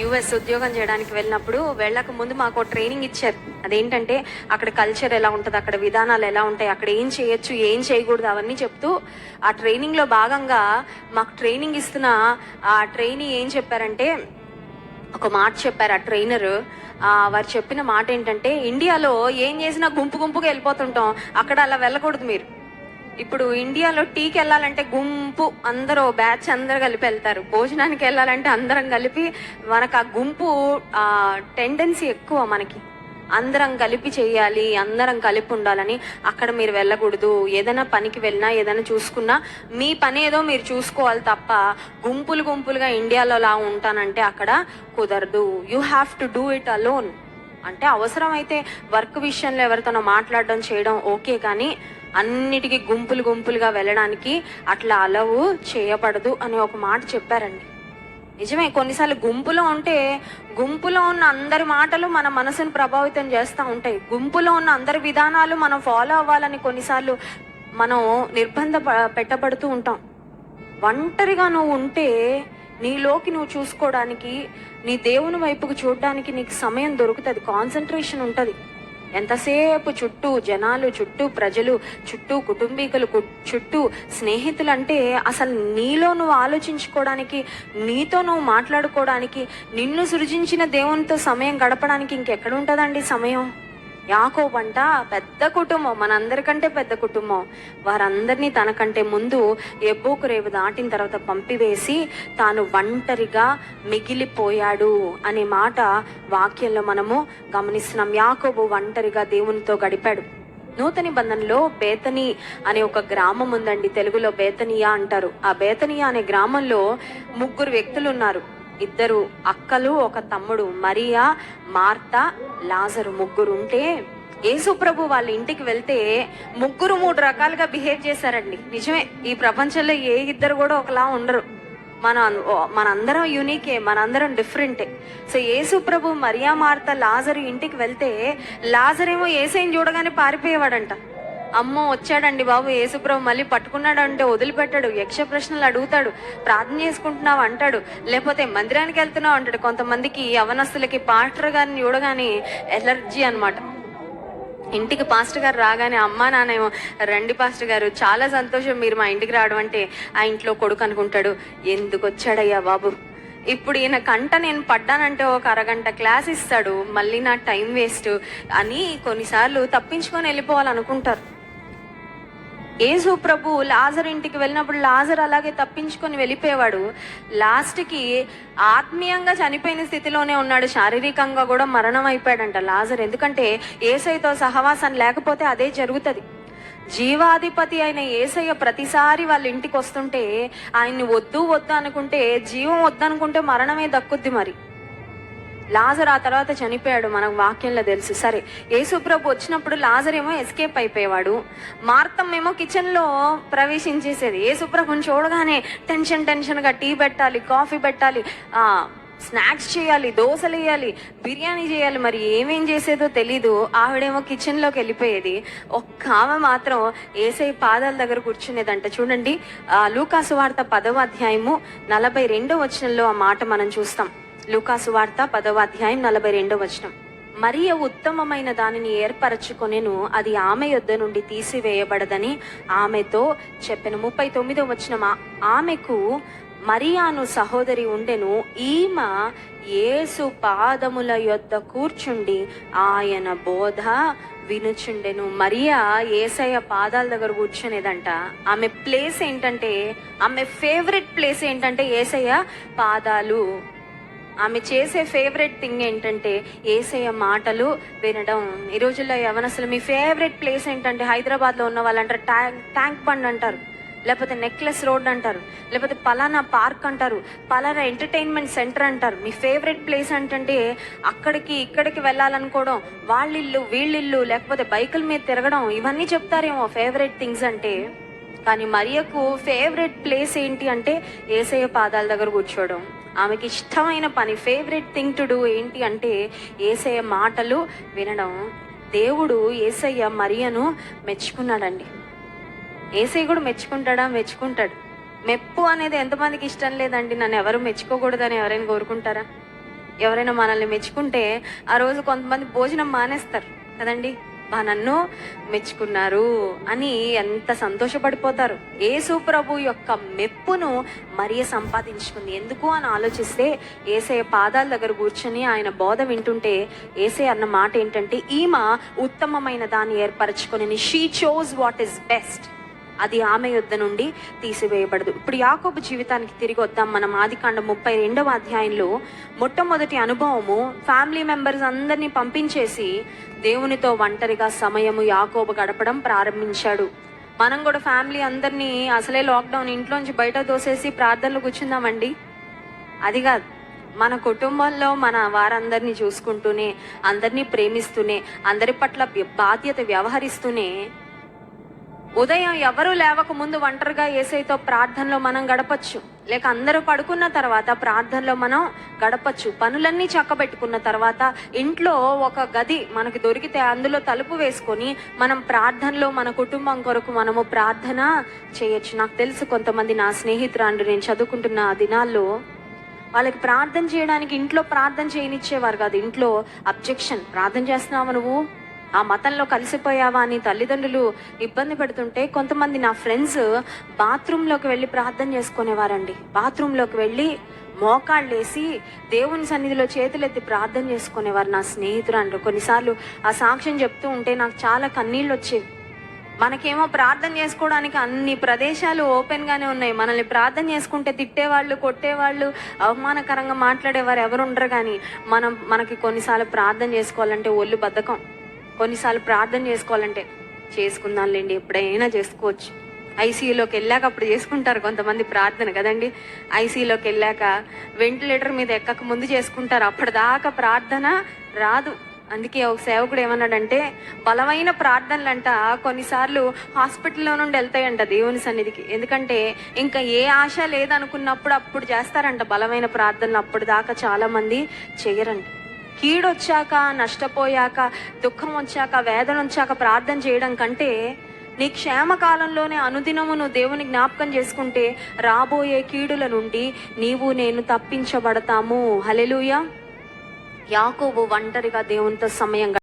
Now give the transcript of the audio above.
US ఉద్యోగం చేయడానికి వెళ్ళినప్పుడు వెళ్ళక ముందు మాకు ట్రైనింగ్ ఇచ్చారు. అదేంటంటే అక్కడ కల్చర్ ఎలా ఉంటుంది అక్కడ విధానాలు ఎలా ఉంటాయి అక్కడ ఏం చేయొచ్చు ఏం చేయకూడదు అవన్నీ చెప్తూ ఆ ట్రైనింగ్లో భాగంగా మాకు ట్రైనింగ్ ఇస్తున్న ఆ ట్రైనింగ్ ఏం చెప్పారంటే ఒక మాట చెప్పారు ఆ ట్రైనర్ వారు చెప్పిన మాట ఏంటంటే ఇండియాలో ఏం చేసినా గుంపు గుంపుగా వెళ్ళిపోతుంటాం. అక్కడ అలా వెళ్ళకూడదు మీరు. ఇప్పుడు ఇండియాలో టీకి వెళ్ళాలంటే గుంపు అందరూ బ్యాచ్ అందరు కలిపి వెళ్తారు. భోజనానికి వెళ్ళాలంటే అందరం కలిపి మనకు ఆ గుంపు ఆ టెండెన్సీ ఎక్కువ మనకి. అందరం కలిపి చేయాలి అందరం కలిపి ఉండాలని అక్కడ మీరు వెళ్ళకూడదు. ఏదైనా పనికి వెళ్ళినా ఏదైనా చూసుకున్నా మీ పని ఏదో మీరు చూసుకోవాలి తప్ప గుంపులు గుంపులుగా ఇండియాలో లా ఉంటానంటే అక్కడ కుదరదు. You have to do it alone అంటే అవసరమైతే వర్క్ విషయంలో ఎవరితోనో మాట్లాడడం చేయడం ఓకే కానీ అన్నిటికీ గుంపులు గుంపులుగా వెళ్ళడానికి అట్లా అలవు చేయబడదు అని ఒక మాట చెప్పారండి. నిజమే కొన్నిసార్లు గుంపులో ఉంటే గుంపులో ఉన్న అందరి మాటలు మన మనసును ప్రభావితం చేస్తూ ఉంటాయి. గుంపులో ఉన్న అందరి విధానాలు మనం ఫాలో అవ్వాలని కొన్నిసార్లు మనం నిర్బంధ ప- పెట్టబడుతూ ఉంటాం. ఒంటరిగా నువ్వు ఉంటే నీలోకి నువ్వు చూసుకోవడానికి నీ దేవుని వైపుకు చూడడానికి నీకు సమయం దొరుకుతుంది కాన్సన్ట్రేషన్ ఉంటుంది. ఎంతసేపు చుట్టూ జనాలు చుట్టూ ప్రజలు చుట్టూ కుటుంబీకులు చుట్టూ స్నేహితులు అంటే అసలు నీలో నువ్వు ఆలోచించుకోవడానికి నీతో నువ్వు మాట్లాడుకోవడానికి నిన్ను సృజించిన దేవునితో సమయం గడపడానికి ఇంకెక్కడ ఉంటుందండి సమయం? యాకోబ్ అంట పెద్ద కుటుంబం మనందరికంటే పెద్ద కుటుంబం. వారందరినీ తనకంటే ముందు ఎబ్బోకు రేవు దాటిన తర్వాత పంపివేసి తాను ఒంటరిగా మిగిలిపోయాడు అనే మాట వాక్యంలో మనము గమనిస్తున్నాం. యాకోబు ఒంటరిగా దేవునితో గడిపాడు. నూతన నిబంధనలో బేతని అనే ఒక గ్రామం ఉందండి. తెలుగులో బేతనియా అంటారు. ఆ బేతనియా అనే గ్రామంలో ముగ్గురు వ్యక్తులు ఉన్నారు. ఇద్దరు అక్కలు ఒక తమ్ముడు మరియా మార్త లాజరు ముగ్గురు ఉంటే యేసుప్రభు వాళ్ళ ఇంటికి వెళ్తే ముగ్గురు మూడు రకాలుగా బిహేవ్ చేశారండి. నిజమే ఈ ప్రపంచంలో ఏ ఇద్దరు కూడా ఒకలా ఉండరు. మన మనందరం యూనికే మనందరం డిఫరెంటే. సో ఏసుప్రభు మరియా మార్త లాజరు ఇంటికి వెళ్తే లాజరేమో ఏసైని చూడగానే పారిపోయేవాడంట. అమ్మో వచ్చాడండి బాబు యేసుప్రభు మళ్ళీ పట్టుకున్నాడు అంటే వదిలిపెట్టాడు యక్ష ప్రశ్నలు అడుగుతాడు ప్రార్థన చేసుకుంటున్నావు అంటాడు లేకపోతే మందిరానికి వెళ్తున్నావు అంటాడు. కొంతమందికి యవనస్తులకి పాస్టర్ గారిని చూడగానే ఎలర్జీ అనమాట ఇంటికి పాస్టర్ గారు రాగానే అమ్మా నానేమో రండి పాస్టర్ గారు చాలా సంతోషం మీరు మా ఇంటికి రావడం అంటే ఆ ఇంట్లో కొడుకు అనుకుంటాడు. ఎందుకు వచ్చాడయ్యా బాబు? ఇప్పుడు ఈయన కంట నేను పడ్డానంటే ఒక అరగంట క్లాస్ ఇస్తాడు మళ్ళీ నా టైం వేస్ట్ అని కొన్నిసార్లు తప్పించుకొని వెళ్ళిపోవాలనుకుంటారు. యేసు ప్రభు లాజర్ ఇంటికి వెళ్ళినప్పుడు లాజర్ అలాగే తప్పించుకొని వెళ్ళిపోయేవాడు. లాస్ట్కి ఆత్మీయంగా చనిపోయిన స్థితిలోనే ఉన్నాడు. శారీరకంగా కూడా మరణం అయిపోయాడంట లాజర్. ఎందుకంటే ఏసైతో సహవాసం లేకపోతే అదే జరుగుతుంది. జీవాధిపతి అయిన ఏసయ్య ప్రతిసారి వాళ్ళ ఇంటికి వస్తుంటే ఆయన్ని వద్దు వద్దు అనుకుంటే జీవం వద్దు అనుకుంటే మరణమే దక్కుద్ది మరి. లాజర్ ఆ తర్వాత చనిపోయాడు మనకు వాక్యంలో తెలుసు. సరే యేసుప్రభు వచ్చినప్పుడు లాజర్ ఏమో ఎస్కేప్ అయిపోయేవాడు. మార్తం ఏమో కిచెన్లో ప్రవేశించేసేది. యేసుప్రభుని చూడగానే టెన్షన్ టెన్షన్గా టీ పెట్టాలి కాఫీ పెట్టాలి స్నాక్స్ చేయాలి దోశలు వేయాలి బిర్యానీ చేయాలి. మరి ఏమేం చేసేదో తెలీదు. ఆవిడేమో కిచెన్లోకి వెళ్ళిపోయేది. ఒక్క ఆమె మాత్రం ఏసై పాదాల దగ్గర కూర్చునేదంట. చూడండి లూకాసు వార్త పదవ అధ్యాయము నలభై రెండో వచనంలో ఆ మాట మనం చూస్తాం. లూకాసు వార్త పదవ అధ్యాయం నలభై రెండో వచనం. మరియ ఉత్తమమైన దానిని ఏర్పరచుకొనెను అది ఆమె యొద్ద నుండి తీసివేయబడదని ఆమెతో చెప్పెను. ముప్పై తొమ్మిదో వచ్చిన ఆమెకు మరియాను సహోదరి ఉండెను ఈమె యేసు పాదముల యొద్ద కూర్చుండి ఆయన బోధ వినుచుండెను. మరియా ఏసయ్య పాదాల దగ్గర కూర్చునేదంట. ఆమె ప్లేస్ ఏంటంటే ఆమె ఫేవరెట్ ప్లేస్ ఏంటంటే ఏసయ్య పాదాలు ఆమె చేసే ఫేవరెట్ థింగ్ ఏంటంటే ఏసయ్య మాటలు వినడం. ఈ రోజుల్లో యవనసలు మీ ఫేవరెట్ ప్లేస్ ఏంటంటే హైదరాబాద్లో ఉన్న వాళ్ళు అంటారు ట్యాంక్ ట్యాంక్ బండ్ అంటారు లేకపోతే నెక్లెస్ రోడ్ అంటారు లేకపోతే పలానా పార్క్ అంటారు పలానా ఎంటర్టైన్మెంట్ సెంటర్ అంటారు. మీ ఫేవరెట్ ప్లేస్ ఏంటంటే అక్కడికి ఇక్కడికి వెళ్ళాలనుకోవడం వాళ్ళిల్లు వీళ్ళిల్లు లేకపోతే బైకుల మీద తిరగడం ఇవన్నీ చెప్తారేమో ఫేవరెట్ థింగ్స్ అంటే. కానీ మరియకు ఫేవరెట్ ప్లేస్ ఏంటి అంటే ఏసయ్య పాదాల దగ్గర కూర్చోవడం. ఆమెకి ఇష్టమైన పని ఫేవరెట్ థింగ్ టు డూ ఏంటి అంటే ఏసయ్య మాటలు వినడం. దేవుడు ఏసయ్య మరియను మెచ్చుకున్నాడండి. ఏసయ్య కూడా మెచ్చుకుంటాడా? మెచ్చుకుంటాడు. మెప్పు అనేది ఎంతమందికి ఇష్టం లేదండి. నన్ను ఎవరు మెచ్చుకోకూడదని ఎవరైనా కోరుకుంటారా? ఎవరైనా మనల్ని మెచ్చుకుంటే ఆ రోజు కొంతమంది భోజనం మానేస్తారు కదండి. అబ్బా నన్ను మెచ్చుకున్నారు అని ఎంత సంతోషపడిపోతారు. యేసు ప్రభు యొక్క మెప్పును మరియ సంపాదించుకుంది. ఎందుకు అని ఆలోచిస్తే ఏసయ పాదాల దగ్గర కూర్చొని ఆయన బోధ వింటుంటే ఏసే అన్న మాట ఏంటంటే ఈమె ఉత్తమమైన దాన్ని ఏర్పరచుకొని she chose what is best అది ఆమె యుద్ధ నుండి తీసివేయబడదు. ఇప్పుడు యాకోబు జీవితానికి తిరిగి వద్దాం. మనం ఆదికాండ ముప్పై రెండవ అధ్యాయంలో మొట్టమొదటి అనుభవము ఫ్యామిలీ మెంబర్స్ అందరినీ పంపించేసి దేవునితో ఒంటరిగా సమయము యాకోబు గడపడం ప్రారంభించాడు. మనం కూడా ఫ్యామిలీ అందరినీ అసలే లాక్డౌన్ ఇంట్లోంచి బయట దోసేసి ప్రార్థనలు కూర్చుందామండి? అది కాదు. మన కుటుంబంలో మన వారందరినీ చూసుకుంటూనే అందరినీ ప్రేమిస్తూనే అందరి పట్ల బాధ్యత వ్యవహరిస్తూనే ఉదయం ఎవరు లేవక ముందు ఒంటరిగా ఏసైతో ప్రార్థనలో మనం గడపచ్చు. లేక అందరూ పడుకున్న తర్వాత ప్రార్థనలో మనం గడపచ్చు. పనులన్నీ చక్కబెట్టుకున్న తర్వాత ఇంట్లో ఒక గది మనకు దొరికితే అందులో తలుపు వేసుకొని మనం ప్రార్థనలో మన కుటుంబం కొరకు మనము ప్రార్థన చేయొచ్చు. నాకు తెలుసు కొంతమంది నా స్నేహితురాండు నేను చదువుకుంటున్న దినాల్లో వాళ్ళకి ప్రార్థన చేయడానికి ఇంట్లో ప్రార్థన చేయనిచ్చేవారు కాదు. ఇంట్లో అబ్జెక్షన్. ప్రార్థన చేస్తున్నావా నువ్వు? ఆ మతంలో కలిసిపోయావా అని తల్లిదండ్రులు ఇబ్బంది పెడుతుంటే కొంతమంది నా ఫ్రెండ్స్ బాత్రూంలోకి వెళ్ళి ప్రార్థన చేసుకునేవారండి. బాత్రూంలోకి వెళ్ళి మోకాళ్ళేసి దేవుని సన్నిధిలో చేతులెత్తి ప్రార్థన చేసుకునేవారు నా స్నేహితులు అంటారు కొన్నిసార్లు ఆ సాక్ష్యం చెప్తూ ఉంటే నాకు చాలా కన్నీళ్ళు వచ్చేవి మనకేమో ప్రార్థన చేసుకోవడానికి అన్ని ప్రదేశాలు ఓపెన్గానే ఉన్నాయి. మనల్ని ప్రార్థన చేసుకుంటే తిట్టేవాళ్ళు కొట్టేవాళ్ళు అవమానకరంగా మాట్లాడేవారు ఎవరు ఉండరు కానీ మనం మనకి కొన్నిసార్లు ప్రార్థన చేసుకోవాలంటే ఒళ్ళు బద్ధకం. కొన్నిసార్లు ప్రార్థన చేసుకోవాలంటే చేసుకుందాంలేండి ఎప్పుడైనా చేసుకోవచ్చు. ఐసీయూలోకి వెళ్ళాక అప్పుడు చేసుకుంటారు కొంతమంది ప్రార్థన కదండి. ఐసీయూలోకి వెళ్ళాక వెంటిలేటర్ మీద ఎక్కక ముందు చేసుకుంటారు. అప్పటిదాకా ప్రార్థన రాదు. అందుకే ఒక సేవకుడు ఏమన్నాడంటే బలమైన ప్రార్థనలంట కొన్నిసార్లు హాస్పిటల్లో నుండి వెళ్తాయంట దేవుని సన్నిధికి. ఎందుకంటే ఇంకా ఏ ఆశ లేదనుకున్నప్పుడు అప్పుడు చేస్తారంట బలమైన ప్రార్థనలు. అప్పుడు దాకా చాలా మంది చేయరంట. కీడొచ్చాక నష్టపోయాక దుఃఖం వచ్చాక వేదన వచ్చాక ప్రార్థన చేయడం కంటే నీ క్షేమకాలంలోనే అనుదినము నువ్వు దేవుని జ్ఞాపకం చేసుకుంటే రాబోయే కీడుల నుండి నీవు నేను తప్పించబడతాము. హలెలుయ యాకోబు ఒంటరిగా దేవునితో సమయం